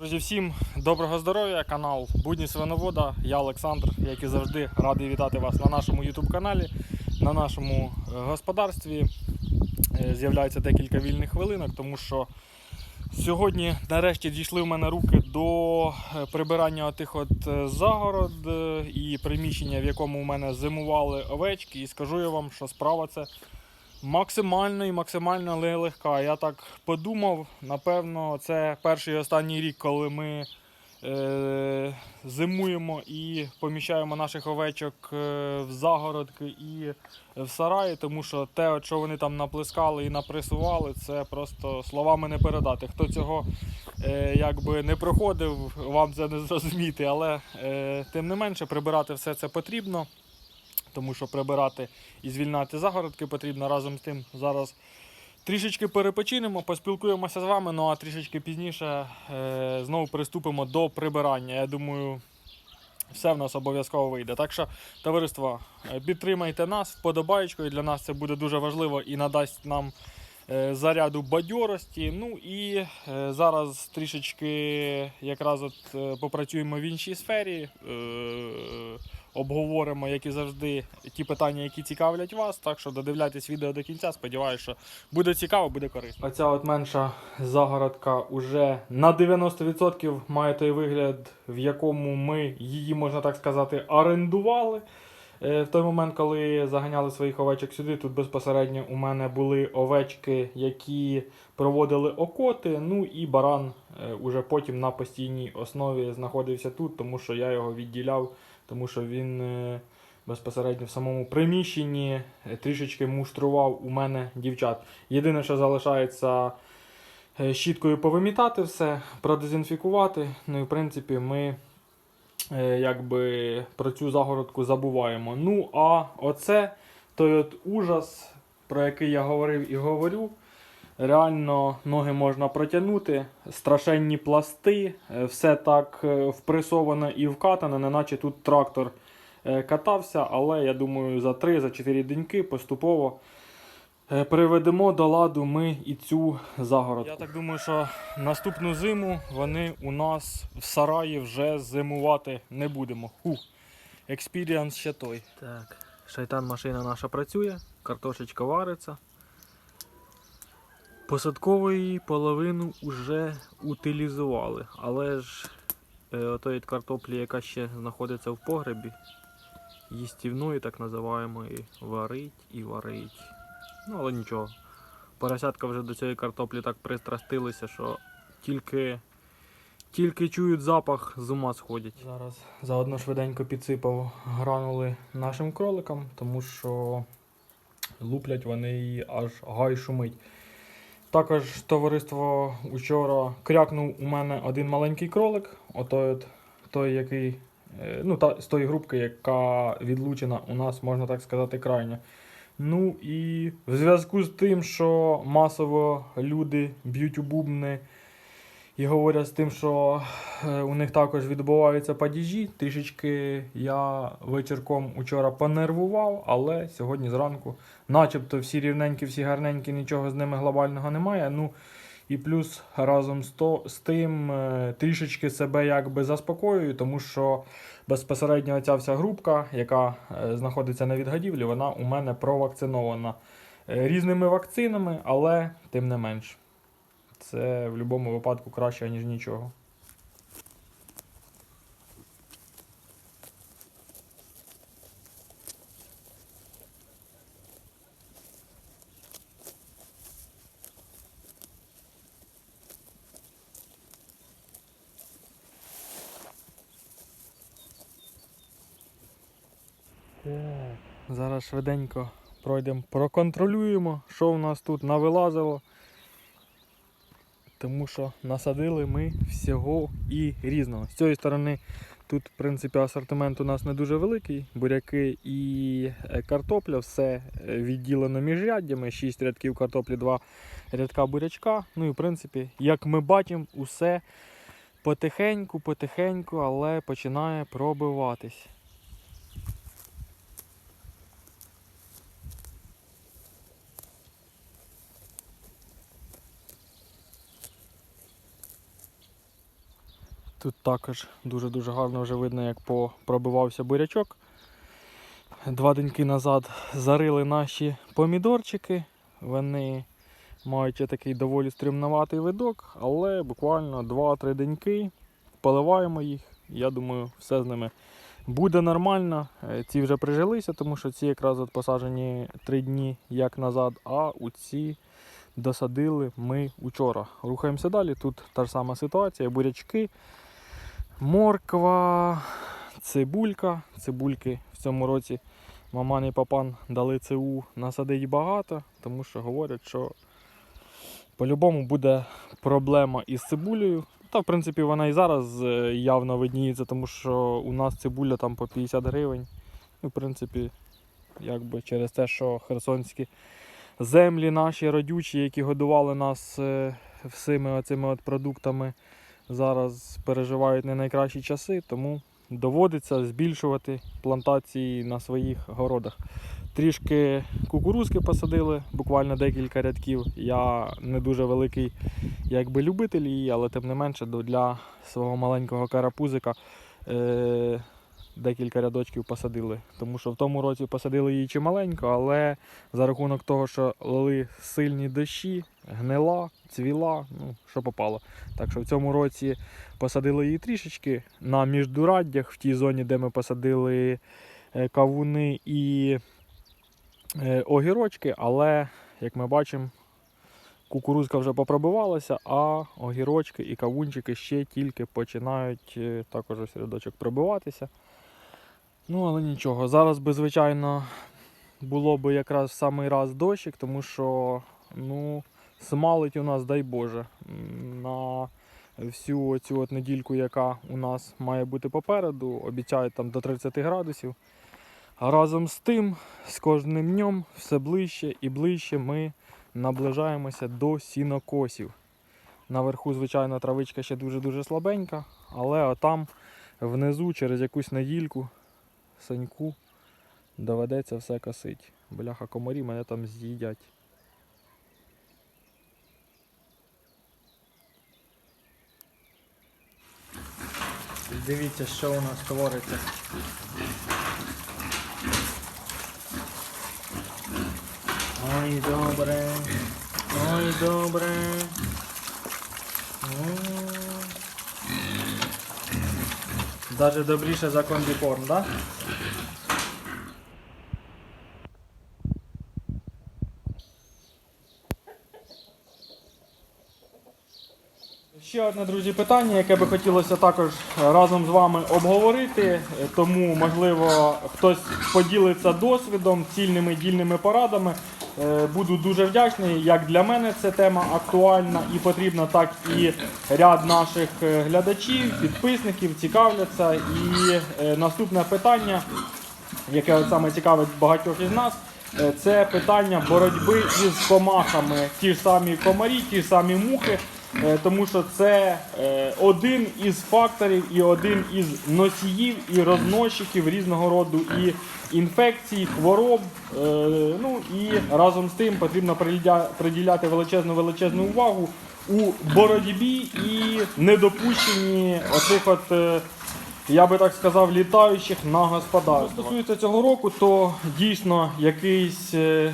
Друзі, всім доброго здоров'я, канал Будні Свиновода. Я Олександр, як і завжди, радий вітати вас на нашому YouTube каналі, на нашому е, господарстві. Е, З'являється декілька вільних хвилинок, тому що сьогодні нарешті дійшли в мене руки до е, прибирання тих от загород і приміщення, в якому у мене зимували овечки. І скажу я вам, що справа це максимально і максимально легка. Я так подумав, напевно, це перший і останній рік, коли ми е, зимуємо і поміщаємо наших овечок е, в загородки і в сараї, тому що те, що вони там наплескали і напресували, це просто словами не передати. Хто цього е, якби не проходив, вам це не зрозуміти, але е, тим не менше прибирати все це потрібно. Тому що прибирати і звільняти загородки потрібно разом з тим. Зараз трішечки перепочинемо, поспілкуємося з вами, ну а трішечки пізніше е, знову приступимо до прибирання. Я думаю, все в нас обов'язково вийде. Так що, товариство, е, підтримайте нас вподобаєчкою. Для нас це буде дуже важливо і надасть нам е, заряду бадьорості. Ну і е, зараз трішечки якраз от попрацюємо в іншій сфері. Е, обговоримо, як і завжди, ті питання, які цікавлять вас. Так що додивляйтесь відео до кінця. Сподіваюся, що буде цікаво, буде корисно. Оця от менша загородка уже на 90% має той вигляд, в якому ми її, можна так сказати, орендували. Е, В той момент, коли заганяли своїх овечок сюди, тут безпосередньо у мене були овечки, які проводили окоти. Ну і баран е, уже потім на постійній основі знаходився тут, тому що я його відділяв, тому що він е, безпосередньо в самому приміщенні трішечки муштрував у мене дівчат. Єдине, що залишається щіткою повимітати все, продезінфікувати. Ну і в принципі ми якби про цю загородку забуваємо. Ну, а оце той от ужас, про який я говорив і говорю. Реально ноги можна протягнути, страшенні пласти, е, все так е, впресовано і вкатано, неначе тут трактор е, катався, але я думаю, за 3-4 деньки поступово е, приведемо до ладу ми і цю загородку. Я так думаю, що наступну зиму вони у нас в сараї вже зимувати не будемо. Ху, експіріанс ще той. Так, шайтан машина наша працює, картошечка вариться. Посадкової половину вже утилізували, але ж е, отої картоплі, яка ще знаходиться в погребі, їстівної, так називаємо, і варить і варить. Ну, але нічого. Поросятка вже до цієї картоплі так пристрастилися, що тільки, тільки чують запах, з ума сходять. Зараз заодно швиденько підсипав гранули нашим кроликам, тому що луплять вони її аж гай шумить. Також товариство учора крякнув у мене один маленький кролик, отой от, той, який, е, ну, та, з тої групки, яка відлучена у нас, можна так сказати, крайня. Ну і в зв'язку з тим, що масово люди б'ють у бубни і говорять з тим, що е, у них також відбуваються падіжі, трішечки я вечірком учора понервував, але сьогодні зранку начебто всі рівненькі, всі гарненькі, нічого з ними глобального немає. Ну і плюс разом з, то, з тим е, трішечки себе якби заспокоюю, тому що безпосередньо ця вся групка, яка е, знаходиться на відгадівлі, вона у мене провакцинована е, різними вакцинами, але тим не менш. Це в будь-якому випадку краще, ніж нічого. Зараз швиденько пройдемо, проконтролюємо, що в нас тут навилазило. Тому що насадили ми всього і різного. З цієї сторони тут, в принципі, асортимент у нас не дуже великий. Буряки і е, картопля, все е, відділено міжряддями. 6 рядків картоплі, 2 рядка бурячка. Ну і в принципі, як ми бачимо, усе потихеньку, потихеньку, але починає пробиватись. Тут також дуже-дуже гарно вже видно, як пробивався бурячок. Два деньки назад зарили наші помідорчики. Вони мають такий доволі стрімноватий видок, але буквально 2-3 деньки поливаємо їх. Я думаю, все з ними буде нормально. Е, Ці вже прижилися, тому що ці якраз от посаджені 3 дні як назад, а у ці досадили ми учора. Рухаємося далі. Тут та ж сама ситуація, бурячки, морква, цибулька. Цибульки в цьому році маман папан дали ЦУ насадить багато, тому що говорять, що по-любому буде проблема із цибулею. Та, в принципі, вона і зараз е, явно видніється, тому що у нас цибуля там по 50 гривень. Ну, в принципі, якби через те, що херсонські землі наші родючі, які годували нас е, всіми оцими от продуктами, зараз переживають не найкращі часи, тому доводиться збільшувати плантації на своїх городах. Трішки кукурузки посадили, буквально декілька рядків. Я не дуже великий якби любитель її, але тим не менше для свого маленького карапузика е, декілька рядочків посадили. Тому що в тому році посадили її чималенько, але за рахунок того, що лили сильні дощі, гнила, цвіла, ну, що попало. Так що в цьому році посадили її трішечки на міждураддях, в тій зоні, де ми посадили е, кавуни і е, огірочки, але, як ми бачимо, кукурузка вже попробивалася, а огірочки і кавунчики ще тільки починають е, також ось рядочок пробиватися. Ну, але нічого. Зараз би, звичайно, було би якраз в самий раз дощик, тому що ну, смалить у нас, дай Боже, на всю цю от недільку, яка у нас має бути попереду, обіцяють там до 30 градусів. А разом з тим, з кожним днем все ближче і ближче ми наближаємося до сінокосів. Наверху, звичайно, травичка ще дуже-дуже слабенька, але отам внизу через якусь недільку саньку доведеться все косить. Бляха, комарі мене там з'їдять. Дивіться, що у нас твориться. Ой, добре. Ой, добре. Даже добріше за комбікорм, да? Ще одне, друзі, питання, яке би хотілося також разом з вами обговорити. Е, Тому, можливо, хтось поділиться досвідом, цільними дільними порадами. Е, Буду дуже вдячний. Як для мене ця тема актуальна і потрібна, так і ряд наших е, глядачів, підписників цікавляться. І е, наступне питання, яке от саме цікавить багатьох із нас. е, Це питання боротьби із комахами, ті ж самі комарі, ті ж самі мухи. Е, тому що це е, один із факторів і один із носіїв і розносчиків різного роду і інфекцій, хвороб. Е, ну і разом з тим потрібно приділя- приділяти величезну величезну увагу у боротьбі і недопущенні оцих от. Я би так сказав, літаючих на господарство. Що стосується цього року, то дійсно якийсь е,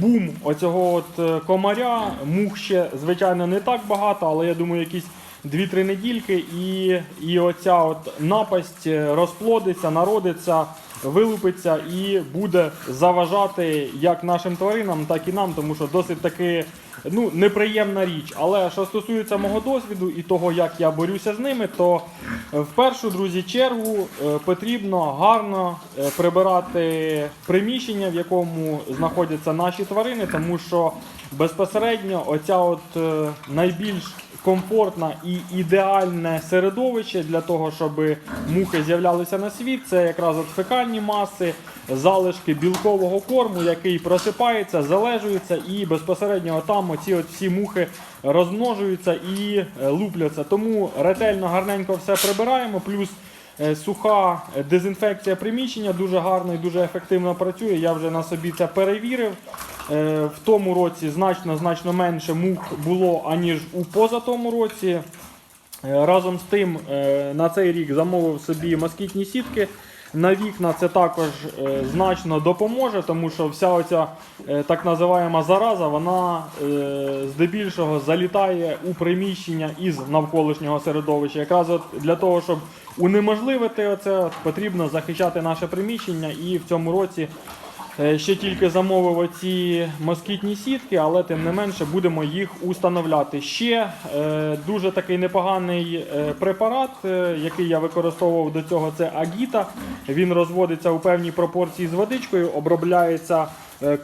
бум оцього от е, комаря. Мух ще, звичайно, не так багато, але я думаю, якісь 2-3 недільки, і, і оця от напасть е, розплодиться, народиться, вилупиться і буде заважати як нашим тваринам, так і нам, тому що досить таки ну, неприємна річ. Але що стосується мого досвіду і того, як я борюся з ними, то е, в першу друзі чергу е, потрібно гарно е, прибирати приміщення, в якому знаходяться наші тварини, тому що безпосередньо оця от е, найбільш комфортне і ідеальне середовище для того, щоб мухи з'являлися на світ. Це якраз от фекальні маси, залишки білкового корму, який просипається, залежується, і безпосередньо там оці от всі мухи розмножуються і е, лупляться. Тому ретельно гарненько все прибираємо. Плюс е, суха дезінфекція приміщення дуже гарно і дуже ефективно працює. Я вже на собі це перевірив. Е, В тому році значно значно менше мух було, аніж у позатому році. Е, Разом з тим, е, на цей рік замовив собі москітні сітки. На вікна це також значно допоможе, тому що вся оця так називаємо зараза, вона здебільшого залітає у приміщення із навколишнього середовища. Якраз от для того, щоб унеможливити оце, потрібно захищати наше приміщення і в цьому році Ще тільки замовив оці москітні сітки, але тим не менше будемо їх установляти. Ще е, дуже такий непоганий е, препарат, е, який я використовував до цього, це Агіта. Він розводиться у певній пропорції з водичкою, обробляється е,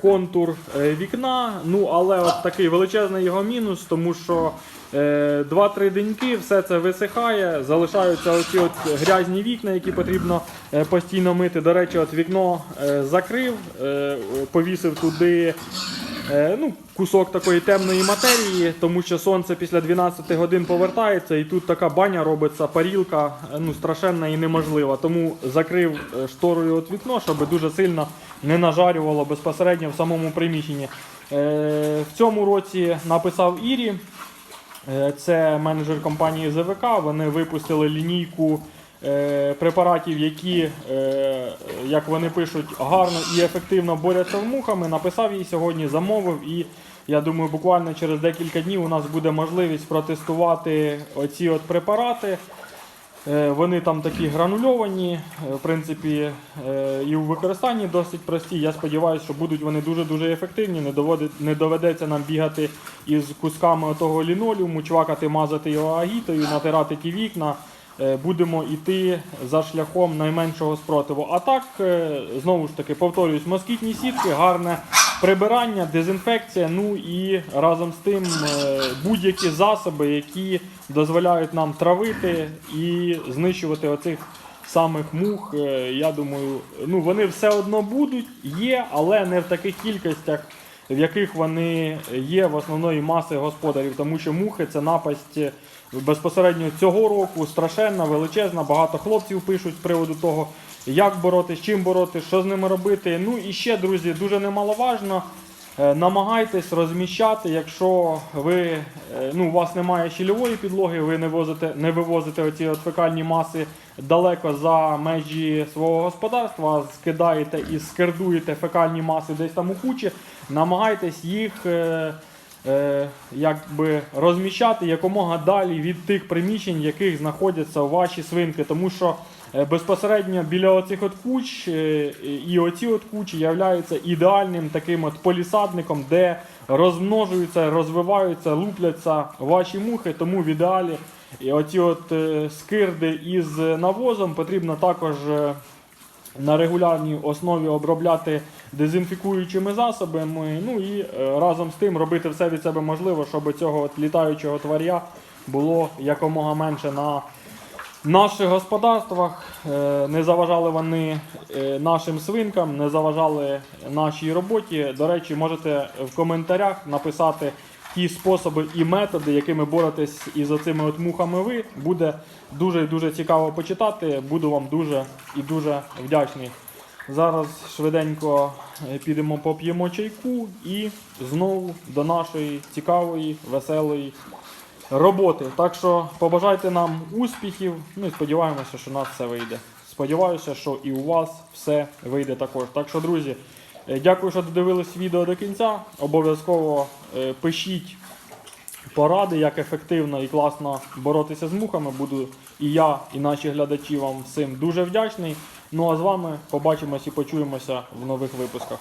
контур е, вікна. Ну але от такий величезний його мінус, тому що е, 2-3 деньки все це висихає, залишаються оці от грязні вікна, які потрібно е, постійно мити. До речі, от вікно е, закрив, е, повісив туди. Е, Ну, кусок такої темної матерії, тому що сонце після 12 годин повертається, і тут така баня робиться, парілка е, ну, страшенна і неможлива. Тому закрив е, шторою от вікно, щоб дуже сильно не нажарювало безпосередньо в самому приміщенні. В цьому році написав Ірі. Це менеджер компанії ЗВК. Вони випустили лінійку препаратів, які, е, як вони пишуть, гарно і ефективно борються з мухами. Написав їй сьогодні, замовив і. Я думаю, буквально через декілька днів у нас буде можливість протестувати оці от препарати. Е, Вони там такі гранульовані, е, в принципі, е, і у використанні досить прості. Я сподіваюся, що будуть вони дуже-дуже ефективні. Не, доводить, не доведеться нам бігати із кусками того лінолеуму, чвакати, мазати його агітою, натирати ті вікна. Е, Будемо йти за шляхом найменшого спротиву. А так, е, знову ж таки, повторюсь, москітні сітки, гарне прибирання, дезінфекція. Ну і разом з тим е, будь-які засоби, які дозволяють нам травити і знищувати оцих самих мух. Я думаю, ну вони все одно будуть, є, але не в таких кількостях, в яких вони є в основної маси господарів, тому що мухи це напасть. Е, Безпосередньо цього року страшенна, величезна. Багато хлопців пишуть з приводу того, як боротися, чим боротися, що з ними робити. Ну і ще, друзі, дуже немаловажно. е, Намагайтесь розміщати, якщо ви е, ну, у вас немає щільової підлоги, ви не возите, не вивозите оці от фекальні маси далеко за межі свого господарства, а скидаєте і скердуєте фекальні маси десь там у кучі, намагайтесь їх. Е, якби розміщати якомога далі від тих приміщень, в яких знаходяться ваші свинки. Тому що е, безпосередньо біля оцих от куч е, і оці от кучі являються ідеальним таким от полісадником, де розмножуються, розвиваються, лупляться ваші мухи. Тому в ідеалі оці от скирди із навозом потрібно також. на регулярній основі обробляти дезінфікуючими засобами. Ну і е, разом з тим робити все від себе можливе, щоб цього от літаючого тваря було якомога менше на наших господарствах. Е, Не заважали вони е, нашим свинкам, не заважали нашій роботі. До речі, можете в коментарях написати. Ті способи і методи, якими боретесь із оцими от мухами ви, буде дуже і дуже цікаво почитати. Буду вам дуже і дуже вдячний. Зараз швиденько е, підемо поп'ємо чайку і знову до нашої цікавої, веселої роботи. Так що побажайте нам успіхів. Ну і сподіваємося, що у нас все вийде. Сподіваюся, що і у вас все вийде також. Так що, друзі, е, дякую, що додивились відео до кінця. Обов'язково е, пишіть поради, як ефективно і класно боротися з мухами. Буду і я, і наші глядачі вам всім дуже вдячний. Ну а з вами побачимось і почуємося в нових випусках.